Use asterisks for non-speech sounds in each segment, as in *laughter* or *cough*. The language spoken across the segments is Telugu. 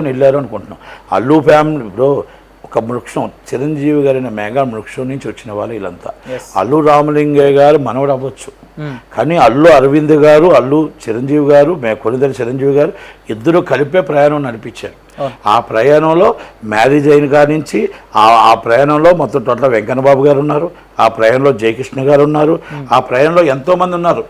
వెళ్ళారు అనుకుంటున్నాం. అల్లు ఫ్యామిలీ బ్రో ఒక వృక్షం చిరంజీవి గారైన మెగా వృక్షం నుంచి వచ్చిన వాళ్ళు వీళ్ళంతా. అల్లు రామలింగయ్య గారు మనవడు అవ్వచ్చు. Hmm. కానీ అల్లు అరవింద్ గారు అల్లు చిరంజీవి గారు మే కొనిదరి చిరంజీవి గారు ఇద్దరు కలిపే ప్రయాణం నడిపించారు ఆ ప్రయాణంలో మ్యారేజ్ అయిన కాడి నుంచి ఆ ఆ ప్రయాణంలో మొత్తం టోటల్ వెంకన్నబాబు గారు ఉన్నారు. ఆ ప్రయాణంలో జయకృష్ణ గారు ఉన్నారు. ఆ ప్రయాణంలో ఎంతోమంది ఉన్నారు.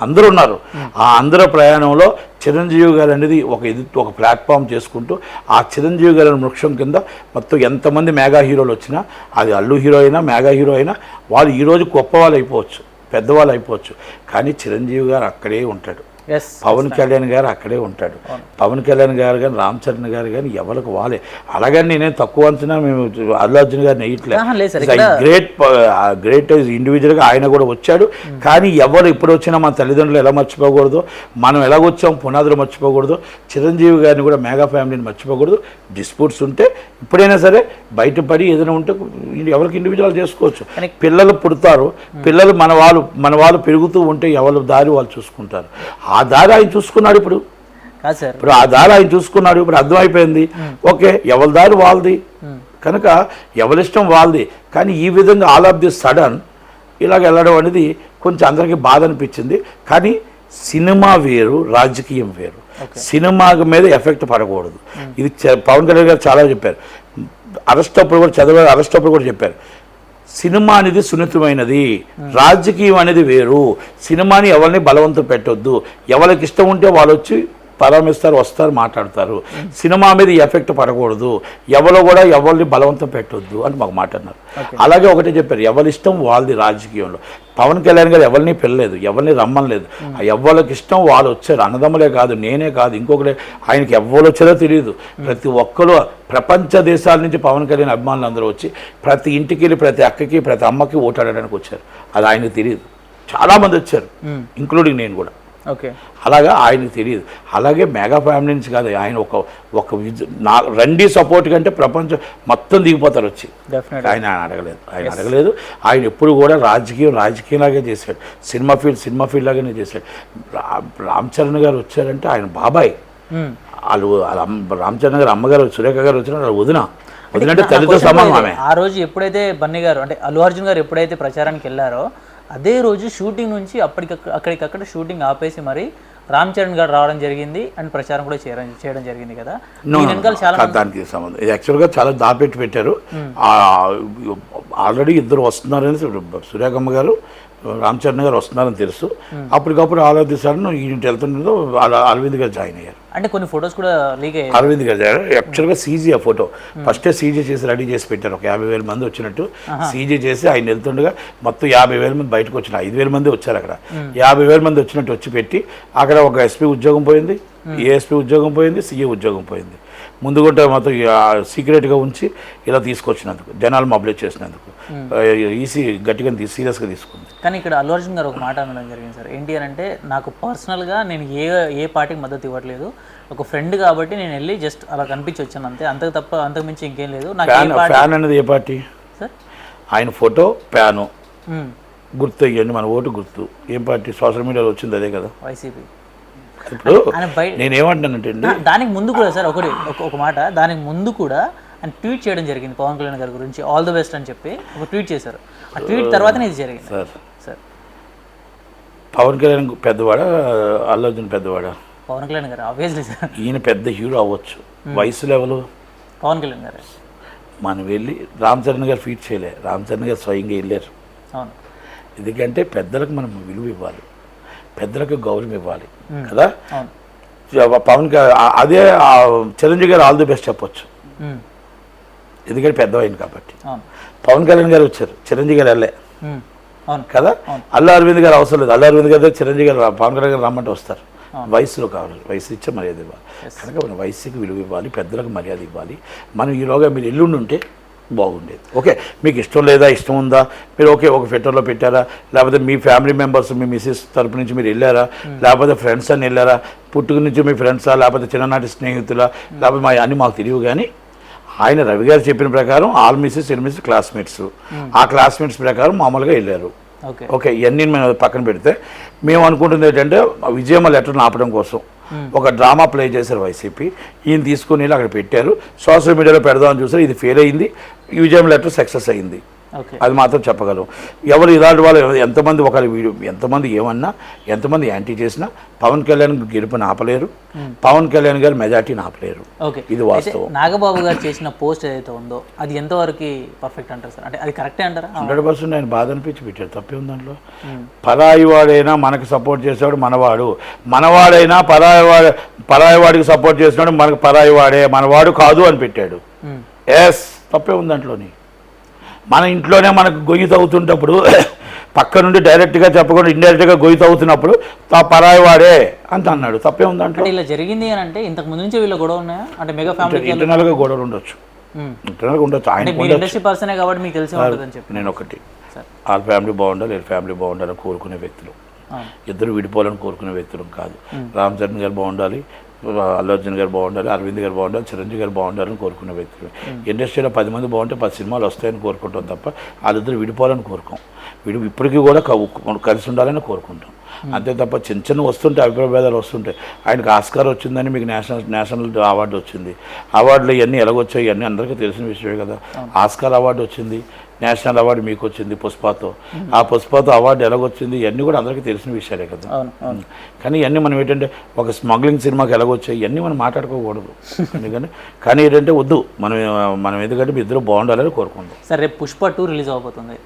అందరూ ఉన్నారు. ఆ అందరూ ప్రయాణంలో చిరంజీవి గారు అనేది ఒక ఇది ఒక ప్లాట్ఫామ్ చేసుకుంటూ ఆ చిరంజీవి గారి వృక్షం కింద మొత్తం ఎంతమంది మెగా హీరోలు వచ్చినా అది అల్లు హీరో అయినా మెగా హీరో అయినా వాళ్ళు ఈరోజు గొప్ప వాళ్ళు అయిపోవచ్చు పెద్దవాళ్ళు అయిపోవచ్చు. కానీ చిరంజీవి గారు అక్కడే ఉంటాడు. పవన్ కళ్యాణ్ గారు అక్కడే ఉంటాడు. పవన్ కళ్యాణ్ గారు కానీ రామ్ చరణ్ గారు కానీ ఎవరికి వాళ్ళే అలాగని నేనేం తక్కువ అంచనా మేము అల్లు అర్జున్ గారిని వేయట్లేదు గ్రేట్ గ్రేట్ ఇండివిజువల్గా ఆయన కూడా వచ్చాడు. కానీ ఎవరు ఇప్పుడు వచ్చినా మన తల్లిదండ్రులు ఎలా మర్చిపోకూడదు? మనం ఎలాగొచ్చాం పునాదులు మర్చిపోకూడదు. చిరంజీవి గారిని కూడా మెగా ఫ్యామిలీని మర్చిపోకూడదు. డిస్ప్యూట్స్ ఉంటే ఇప్పుడైనా సరే బయటపడి ఏదైనా ఉంటే ఎవరికి ఇండివిజువల్ చేసుకోవచ్చు. పిల్లలు పుడతారు. పిల్లలు మన వాళ్ళు మన వాళ్ళు పెరుగుతూ ఉంటే ఎవరి దారి వాళ్ళు చూసుకుంటారు. ఆ దారి ఆయన చూసుకున్నాడు ఇప్పుడు. ఇప్పుడు ఆ దారి ఆయన చూసుకున్నాడు ఇప్పుడు అర్థమైపోయింది. ఓకే ఎవరి దారి వాళ్ళది? కనుక ఎవరిష్టం వాళ్ళది. కానీ ఈ విధంగా ఆల్ ఆఫ్ ది సడన్ ఇలాగ వెళ్ళడం అనేది కొంచెం అందరికీ బాధ అనిపించింది. కానీ సినిమా వేరు రాజకీయం వేరు. సినిమా మీద ఎఫెక్ట్ పడకూడదు. ఇది పవన్ కళ్యాణ్ గారు చాలా చెప్పారు. అరెస్ట్ అప్పుడు కూడా చదివారు అరెస్ట్ అప్పుడు కూడా చెప్పారు. సినిమా అనేది సున్నితమైనది. రాజకీయం అనేది వేరు. సినిమాని ఎవరిని బలవంతం పెట్టొద్దు. ఎవరికి ఇష్టం ఉంటే వాళ్ళు వచ్చి పరామిస్తారు వస్తారు మాట్లాడతారు. సినిమా మీద ఎఫెక్ట్ పడకూడదు. ఎవరు కూడా ఎవరిని బలవంతం పెట్టొద్దు అని మాకు మాట్లాడినారు అలాగే ఒకటే చెప్పారు ఎవరి ఇష్టం వాళ్ళది రాజకీయంలో. పవన్ కళ్యాణ్ గారు ఎవరిని పిల్లలేదు ఎవరిని రమ్మనలేదు. ఎవరికి ఇష్టం వాళ్ళు వచ్చారు. అన్నదమ్ములే కాదు నేనే కాదు ఇంకొకటే. ఆయనకి ఎవరు వచ్చారో తెలియదు. ప్రతి ఒక్కరు ప్రపంచ దేశాల నుంచి పవన్ కళ్యాణ్ అభిమానులు అందరూ వచ్చి ప్రతి ఇంటికి వెళ్ళి ప్రతి అక్కకి ప్రతి అమ్మకి ఓటాడడానికి వచ్చారు. అది ఆయనకు తెలియదు. చాలామంది వచ్చారు ఇంక్లూడింగ్ నేను కూడా. ఓకే. అలాగా ఆయనకు తెలియదు. అలాగే మెగా ఫ్యామిలీ నుంచి కాదు ఆయన ఒక ఒక నా రండి సపోర్ట్ కంటే ప్రపంచం మొత్తం దిగిపోతారు వచ్చి. డెఫినెట్ ఆయన ఆయన అడగలేదు ఆయన అడగలేదు. ఆయన ఎప్పుడు కూడా రాజకీయం రాజకీయంలాగే చేశాడు. సినిమా ఫీల్డ్ సినిమా ఫీల్డ్ లాగానే చేశాడు. రామ్ చరణ్ గారు వచ్చారంటే ఆయన బాబాయ్. వాళ్ళు వాళ్ళ రామ్ చరణ్ గారు అమ్మగారు సురేఖ గారు వచ్చిన వాళ్ళ వదిన. వదిన అంటే తల్లితో సమానం ఆమె. ఆ రోజు ఎప్పుడైతే బన్నీ గారు అంటే అల్లు అర్జున్ గారు ఎప్పుడైతే ప్రచారానికి వెళ్ళారో అదే రోజు షూటింగ్ నుంచి అప్పటికక్కడ అక్కడికక్కడ షూటింగ్ ఆపేసి మరి రామ్ చరణ్ గారు రావడం జరిగింది అండ్ ప్రచారం కూడా చేయడం చేయడం జరిగింది కదా. వెనకాల. చాలా దానికి సంబంధం. యాక్చువల్గా చాలా దాపెట్టి పెట్టారు. ఆల్రెడీ ఇద్దరు వస్తున్నారని సురేఖమ్మ గారు రామ్ చరణ్ గారు వస్తున్నారని తెలుసు. అప్పటికప్పుడు ఆలోచిస్తారని ఈయన వెళ్తుండో అరవింద్ గారు జాయిన్ అయ్యారు. అంటే కొన్ని ఫొటోస్ కూడా లీక్ అయ్యాయి. అరవింద్ గారు యాక్చువల్గా సీజీ ఆ ఫోటో. ఫస్టే సీజీ చేసి రెడీ చేసి పెట్టారు. ఒక యాభై వేల మంది వచ్చినట్టు సీజీ చేసి ఆయన వెళ్తుండగా మొత్తం యాభై వేల మంది బయటకు వచ్చిన ఐదు వేల మంది వచ్చారు అక్కడ. యాభై వేల మంది వచ్చినట్టు వచ్చి పెట్టి అక్కడ ఒక ఎస్పీ ఉద్యోగం పోయింది ఏఎస్పీ ఉద్యోగం పోయింది సీఏ ఉద్యోగం పోయింది. ముందు కూడా మొత్తం సీక్రెట్గా ఉంచి ఇలా తీసుకొచ్చినందుకు జనాలు మొబిలైజ్ చేసినందుకు. ఈసీ గట్టిగా సీరియస్గా తీసుకుంది. కానీ ఇక్కడ అల్లు అర్జున్ గారు ఒక మాట అనడం జరిగింది సార్. ఏంటి అని అంటే నాకు పర్సనల్గా నేను ఏ ఏ పార్టీకి మద్దతు ఇవ్వట్లేదు. ఒక ఫ్రెండ్ కాబట్టి నేను వెళ్ళి జస్ట్ అలా కనిపించి వచ్చాను అంతే. అంతకు తప్ప అంతకు మించి ఇంకేం లేదు. నాకు ఫ్యాన్ అనేది ఏ పార్టీ? సార్? ఆయన ఫోటో ప్యాను. గుర్తు ఇవ్వండి మన ఓటు గుర్తు. ఏం పార్టీ? సోషల్ మీడియాలో వచ్చింది అదే కదా. వైసీపీ. ఇప్పుడు నేనేమంటానంటే దానికి ముందు కూడా సార్ ఒకటి ఒక- మాట. దానికి ముందు కూడా ఆయన ట్వీట్ చేయడం జరిగింది పవన్ కళ్యాణ్ గారి గురించి. ఆల్ ది బెస్ట్ అని చెప్పి ఒక ట్వీట్ చేశారు. ఆ ట్వీట్ తర్వాతనే ఇది జరిగింది. సార్. సార్. పవన్ కళ్యాణ్ పెద్దవాడా? అల్లు అర్జున్ పెద్దవాడా? పవన్ కళ్యాణ్ గారు ఆబ్వియస్లీ సార్. ఈయన పెద్ద హీరో అవ్వచ్చు. వయసు లెవెల్? పవన్ కళ్యాణ్ గారు. మనం వెళ్ళి రామ్ చరణ్ గారు ఫీట్ చేయలే. రామ్ చరణ్ గారు స్వయంగా వెళ్ళారు. అవును. ఎందుకంటే పెద్దలకు మనం విలువ ఇవ్వాలి. పెద్దలకు గౌరవం ఇవ్వాలి. కదా? పవన్ అదే చిరంజీవి గారు ఆల్ ది బెస్ట్ చెప్పొచ్చు. ఎందుకంటే పెద్ద అయింది కాబట్టి పవన్ కళ్యాణ్ గారు వచ్చారు. చిరంజీవి గారు వెళ్ళే. కదా? అల్లు అరవింద్ గారు అవసరం లేదు. అల్లు అరవింద్ గారు చిరంజీవి గారు పవన్ కళ్యాణ్ గారు రమ్మంటే వస్తారు. వయసులో కావాలి. వయసు ఇచ్చే మర్యాద ఇవ్వాలి. కనుక మన వయసుకి విలువ ఇవ్వాలి. పెద్దలకు మర్యాద ఇవ్వాలి. మనం ఈలోగా మీరు ఎల్లుండి ఉంటే బాగుండేది. ఓకే మీకు ఇష్టం లేదా ఇష్టం ఉందా? మీరు ఓకే ఒక ఫెటర్లో పెట్టారా? లేకపోతే మీ ఫ్యామిలీ మెంబర్స్ మీ మిసెస్ తరపు నుంచి మీరు వెళ్ళారా? లేకపోతే ఫ్రెండ్స్ అని వెళ్ళారా? పుట్టుక నుంచి మీ ఫ్రెండ్సా? లేకపోతే చిన్ననాటి స్నేహితులా? లేకపోతే మా అన్ని మాకు తెలియవు కానీ ఆయన రవి గారు చెప్పిన ప్రకారం all Mrs L Mrs classmates. ఆ క్లాస్మేట్స్ ప్రకారం మామూలుగా వెళ్ళారు. ఓకే. ఓకే ఇవన్నీ మనం పక్కన పెడితే మేము అనుకుంటుంది ఏంటంటే విజయమ్మ లెటర్ని ఆపడం కోసం ఒక డ్రామా ప్లే చేశారు వైసీపీ. ఈయన తీసుకుని వెళ్ళి అక్కడ పెట్టారు. సోషల్ మీడియాలో పెడదామని చూసారు ఇది ఫెయిల్ అయింది. విజయం లెటర్ సక్సెస్ అయింది. అది మాత్రం చెప్పగలం ఎవరు ఇలాంటి వాళ్ళు ఎంతమంది ఒకరి ఎంతమంది ఏమన్నా ఎంతమంది యాంటీ చేసినా పవన్ కళ్యాణ్ గెలుపుని ఆపలేరు. పవన్ కళ్యాణ్ గారు మెజార్టీని ఆపలేరు. ఓకే. ఇది వాస్తవం. నాగబాబు గారు చేసిన పోస్ట్ ఏదైతే ఉందో అది ఎంతవరకు పర్ఫెక్ట్ అంటారు సార్? అంటే అది కరెక్టే అంటారా? హండ్రెడ్ పర్సెంట్ ఆయన బాధ అనిపించి పెట్టాడు. తప్పే ఉంది దాంట్లో పరాయి వాడైనా మనకు సపోర్ట్ చేసేవాడు మనవాడు. మనవాడైనా పరాయి వాడు పరాయి వాడికి సపోర్ట్ చేసినాడు మనకు పరాయి వాడే మనవాడు కాదు అని పెట్టాడు. ఎస్ తప్పే ఉంది దాంట్లోని. మన ఇంట్లోనే మనకు గొయ్యి తవ్వుతుంటప్పుడు *coughs* పక్క నుండి డైరెక్ట్గా చెప్పకుండా ఇండైరెక్ట్గా గొయ్యి తవ్వుతున్నప్పుడు తా పరాయి వాడే అంత అన్నాడు. తప్పే ఉంది దాంట్లో. అంటే ఇలా జరిగింది అని అంటే ఇంతకు ముందు నుంచి వీళ్ళ గొడవ ఉన్నాయా? అంటే మెగా ఫ్యామిలీకి ఇంటర్నల్గా గొడవలు ఉండొచ్చు. ఇంటర్నల్గా ఉండొచ్చు. ఆయన ఇండస్ట్రీ పర్సనే కాబట్టి మీకు తెలిసి ఉంటుందని చెప్పి. నేను ఒకటి. వాళ్ళ ఫ్యామిలీ బాగుండాలి వీళ్ళ ఫ్యామిలీ బాగుండాలని కోరుకునే వ్యక్తులు. ఇద్దరు విడిపోవాలని కోరుకునే వ్యక్తులు కాదు. రామ్ చరణ్ గారు బాగుండాలి అల్లు అర్జున్ గారు బాగుండాలి అరవింద్ గారు బాగుండాలి చిరంజీవి గారు బాగుండాలని కోరుకునే వ్యక్తులు. ఇండస్ట్రీలో పది మంది బాగుంటే పది సినిమాలు వస్తాయని కోరుకుంటాం తప్ప వాళ్ళిద్దరు విడిపోవాలని కోరుకోం. విడి ఇప్పటికీ కూడా కలిసి ఉండాలని కోరుకుంటాం. అంతే తప్ప చిన్న చిన్న వస్తుంటే అభిప్రాయ భేదాలు వస్తుంటాయి ఆయనకు ఆస్కార్ వచ్చిందని మీకు నేషనల్ నేషనల్ అవార్డు వచ్చింది. అవార్డులు ఇవన్నీ ఎలాగొచ్చాయి? ఇవన్నీ అందరికీ తెలిసిన విషయమే కదా. ఆస్కార్ అవార్డు వచ్చింది. నేషనల్ అవార్డు మీకు వచ్చింది పుష్పతో. ఆ పుష్పతో అవార్డు ఎలాగొచ్చింది ఇవన్నీ కూడా అందరికీ తెలిసిన విషయాలే కదా. అవును అవును. కానీ ఇవన్నీ మనం ఏంటంటే ఒక స్మగ్లింగ్ సినిమాకి ఎలాగొచ్చాయి ఇవన్నీ మనం మాట్లాడుకోకూడదు. *laughs* ఎందుకంటే కానీ ఏంటంటే వద్దు మనం మనం ఎందుకంటే మీ ఇద్దరు బాగుండాలని కోరుకుందాం సార్ రేపు పుష్ప టూ రిలీజ్ అవబోతుంది.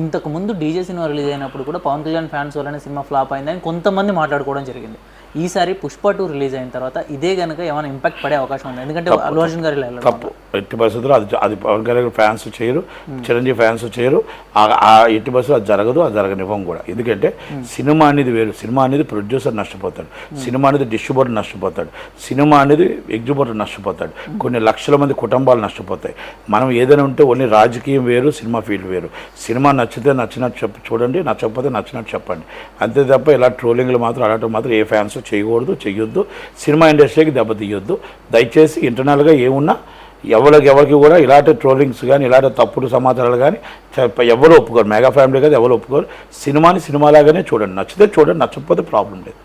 ఇంతకు ముందు డీజే సినిమా రిలీజ్ అయినప్పుడు కూడా పవన్ కళ్యాణ్ ఫ్యాన్స్ వల్లనే సినిమా ఫ్లాప్ అయిందని కొంతమంది మాట్లాడుకోవడం జరిగింది. ఈసారి పుష్ప టూ రిలీజ్ అయిన తర్వాత ఇదే కనుక ఏమైనా ఇంపాక్ట్ పడే అవకాశం ఉంది? ఎందుకంటే అల్లు అర్జున్ గారు తప్పు. ఎట్టి పరిస్థితుల్లో అది అది పవన్ కళ్యాణ్ ఫ్యాన్స్ చేయరు చిరంజీవి ఫ్యాన్స్ చేయరు. ఆ- ఎట్టి పరిస్థితుల్లో అది జరగదు అది జరగనివ్వం కూడా. ఎందుకంటే సినిమా అనేది వేరు. సినిమా అనేది ప్రొడ్యూసర్ నష్టపోతాడు. సినిమా అనేది డిస్ట్రిబ్యూటర్ నష్టపోతాడు. సినిమా అనేది ఎగ్జిబ్యూటర్ నష్టపోతాడు. కొన్ని లక్షల మంది కుటుంబాలు నష్టపోతాయి. మనం ఏదైనా ఉంటే ఓన్లీ రాజకీయం వేరు సినిమా ఫీల్డ్ వేరు. సినిమా నచ్చితే నచ్చినట్టు చెప్పు చూడండి నచ్చకపోతే నచ్చినట్టు చెప్పండి. అంతే తప్ప ఇలా ట్రోలింగ్లు మాత్రం అలాంటివి మాత్రం ఏ ఫ్యాన్స్ చేయకూడదు చెయ్యొద్దు సినిమా ఇండస్ట్రీకి దెబ్బతీయొద్దు. దయచేసి ఇంటర్నల్గా ఏమున్నా ఎవరికి ఎవరికి కూడా ఇలాంటి ట్రోలింగ్స్ కానీ ఇలాంటి తప్పుడు సమాచారాలు కానీ ఎవరు ఒప్పుకోరు. మెగా ఫ్యామిలీ కదా ఎవరు ఒప్పుకోరు. సినిమాని సినిమాలాగానే చూడండి. నచ్చితే చూడండి నచ్చకపోతే ప్రాబ్లం లేదు.